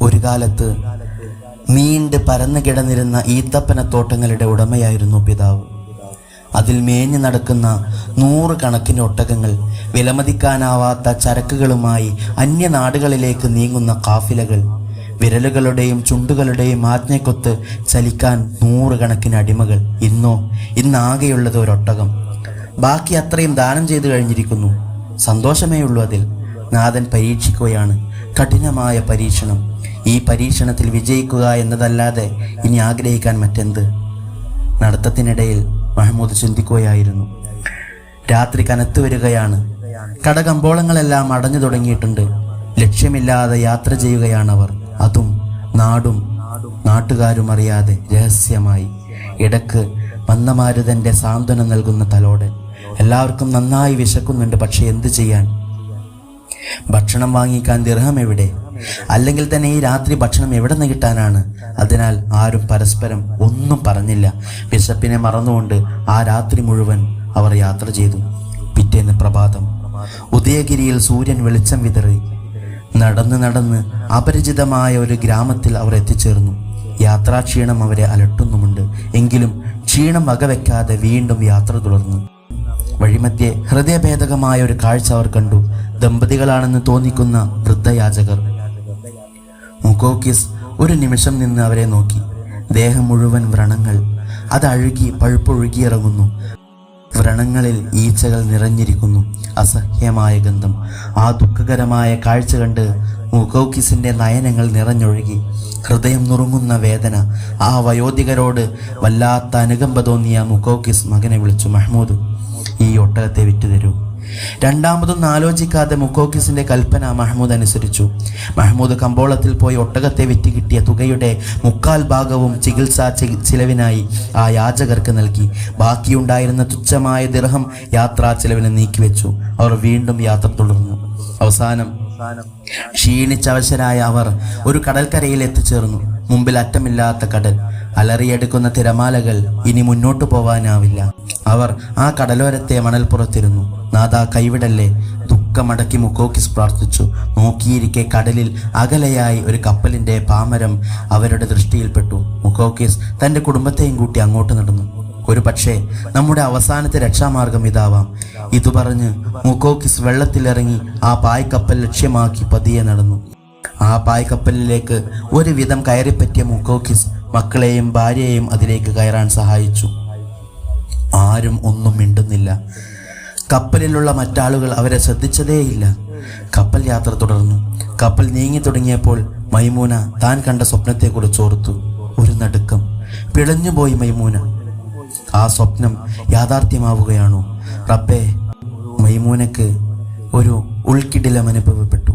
ഒരു കാലത്ത് നീണ്ട് പരന്നു കിടന്നിരുന്ന ഈത്തപ്പനത്തോട്ടങ്ങളുടെ ഉടമയായിരുന്നു പിതാവ്. അതിൽ മേഞ്ഞു നടക്കുന്ന നൂറുകണക്കിന് ഒട്ടകങ്ങൾ വിലമതിക്കാനാവാത്ത ചരക്കുകളുമായി അന്യനാടുകളിലേക്ക് നീങ്ങുന്ന കാഫിലകൾ വിരലുകളുടെയും ചുണ്ടുകളുടെയും ആജ്ഞക്കൊത്ത് ചലിക്കാൻ നൂറുകണക്കിന് അടിമകൾ ഇന്നോ ഇന്നാകെയുള്ളത് ഒരൊട്ടകം. ബാക്കി അത്രയും ദാനം ചെയ്തു കഴിഞ്ഞിരിക്കുന്നു. സന്തോഷമേയുള്ളൂ അതിൽ. നാഥൻ പരീക്ഷിക്കുകയാണ്. കഠിനമായ പരീക്ഷണം. ഈ പരീക്ഷണത്തിൽ വിജയിക്കുക എന്നതല്ലാതെ ഇനി ആഗ്രഹിക്കാൻ മറ്റെന്ത്? നടത്തത്തിനിടയിൽ മഹമ്മൂദ് ചിന്തിക്കുകയായിരുന്നു. രാത്രി കനത്തു വരികയാണ്. കടകമ്പോളങ്ങളെല്ലാം അടഞ്ഞു തുടങ്ങിയിട്ടുണ്ട്. ലക്ഷ്യമില്ലാതെ യാത്ര ചെയ്യുകയാണവർ. അതും നാടും നാട്ടുകാരും അറിയാതെ രഹസ്യമായി. ഇടയ്ക്ക് മന്ദമാരുതന്റെ സാന്ത്വനം നൽകുന്ന തലോടൻ. എല്ലാവർക്കും നന്നായി വിശക്കുന്നുണ്ട് പക്ഷെ എന്തു ചെയ്യാൻ? ഭക്ഷണം വാങ്ങിക്കാൻ ദിർഹം എവിടെ? അല്ലെങ്കിൽ തന്നെ ഈ രാത്രി ഭക്ഷണം എവിടെ നിന്ന് കിട്ടാനാണ്? അതിനാൽ ആരും പരസ്പരം ഒന്നും പറഞ്ഞില്ല. വിശപ്പിനെ മറന്നുകൊണ്ട് ആ രാത്രി മുഴുവൻ അവർ യാത്ര ചെയ്തു. പിറ്റേന്ന് പ്രഭാതം. ഉദയഗിരിയിൽ സൂര്യൻ വെളിച്ചം വിതറി. നടന്ന് നടന്ന് അപരിചിതമായ ഒരു ഗ്രാമത്തിൽ അവർ എത്തിച്ചേർന്നു. യാത്രാക്ഷീണം അവരെ അലട്ടുന്നുമുണ്ട്. എങ്കിലും ക്ഷീണം വകവെക്കാതെ വീണ്ടും യാത്ര തുടർന്നു. വഴിമധ്യേ ഹൃദയഭേദകമായ ഒരു കാഴ്ച അവർ കണ്ടു. ദമ്പതികളാണെന്ന് തോന്നിക്കുന്ന വൃദ്ധയാചകർ. മുക്കോക്കിസ് ഒരു നിമിഷം നിന്ന് അവരെ നോക്കി. ദേഹം മുഴുവൻ വ്രണങ്ങൾ. അത് അഴുകി പഴുപ്പൊഴുകിയിറങ്ങുന്നു. വ്രണങ്ങളിൽ ഈച്ചകൾ നിറഞ്ഞിരിക്കുന്നു. അസഹ്യമായ ഗന്ധം. ആ ദുഃഖകരമായ കാഴ്ച കണ്ട് മുക്കോക്കിസിന്റെ നയനങ്ങൾ നിറഞ്ഞൊഴുകി. ഹൃദയം നുറുങ്ങുന്ന വേദന. ആ വയോധികരോട് വല്ലാത്ത അനുകമ്പ തോന്നിയ മുക്കോക്കിസ് മകനെ വിളിച്ചു മഹ്മൂദ് ഈ ഒട്ടകത്തെ വിറ്റുതരൂ. രണ്ടാമതൊന്നും ആലോചിക്കാതെ മുക്കോക്കിസിന്റെ കൽപ്പന മഹ്മൂദ് അനുസരിച്ചു. മഹ്മൂദ് കമ്പോളത്തിൽ പോയി ഒട്ടകത്തെ വിറ്റ് കിട്ടിയ തുകയുടെ മുക്കാൽ ഭാഗവും ചികിത്സാ ചിലവിനായി ആ യാചകർക്ക് നൽകി. ബാക്കിയുണ്ടായിരുന്ന തുച്ഛമായ ദിർഹം യാത്രാ ചിലവിന് നീക്കിവെച്ചു. അവർ വീണ്ടും യാത്ര തുടർന്നു. അവസാനം ക്ഷീണിച്ചവശരായ അവർ ഒരു കടൽക്കരയിൽ എത്തിച്ചേർന്നു. മുമ്പിൽ അറ്റമില്ലാത്ത കടൽ. അലറിയെടുക്കുന്ന തിരമാലകൾ ഇനി മുന്നോട്ടു പോവാനാവില്ല. അവർ ആ കടലോരത്തെ മണൽപ്പുറത്തിരുന്നു. നാദാ കൈവിടല്ലേ? ദുഃഖമടക്കി മുക്കോക്കിസ് പ്രാർത്ഥിച്ചു. നോക്കിയിരിക്കെ കടലിൽ അകലെയായി ഒരു കപ്പലിന്റെ പാമരം അവരുടെ ദൃഷ്ടിയിൽപ്പെട്ടു. മുക്കോക്കിസ് തന്റെ കുടുംബത്തെയും കൂട്ടി അങ്ങോട്ട് നടന്നു. ഒരു പക്ഷേ നമ്മുടെ അവസാനത്തെ രക്ഷാമാർഗം ഇതാവാം. ഇതു പറഞ്ഞ് മുക്കോക്കിസ് വെള്ളത്തിലിറങ്ങി ആ പായ്ക്കപ്പൽ ലക്ഷ്യമാക്കി പതിയെ നടന്നു. ആ പായ്ക്കപ്പലിലേക്ക് ഒരുവിധം കയറിപ്പറ്റിയ മുക്കോക്കിസ് മക്കളെയും ഭാര്യയെയും അതിലേക്ക് കയറാൻ സഹായിച്ചു. ആരും ഒന്നും മിണ്ടുന്നില്ല. കപ്പലിലുള്ള മറ്റാളുകൾ അവരെ ശ്രദ്ധിച്ചതേയില്ല. കപ്പൽ യാത്ര തുടർന്നു. കപ്പൽ നീങ്ങി തുടങ്ങിയപ്പോൾ മൈമൂന താൻ കണ്ട സ്വപ്നത്തെക്കുറിച്ച് ഓർത്തു. ഒരു നടുക്കം. പിളഞ്ഞുപോയി മൈമൂന. ആ സ്വപ്നം യാഥാർത്ഥ്യമാവുകയാണോ? റബ്ബെ മൈമൂനക്ക് ഒരു ഉൾക്കിടിലം അനുഭവപ്പെട്ടു.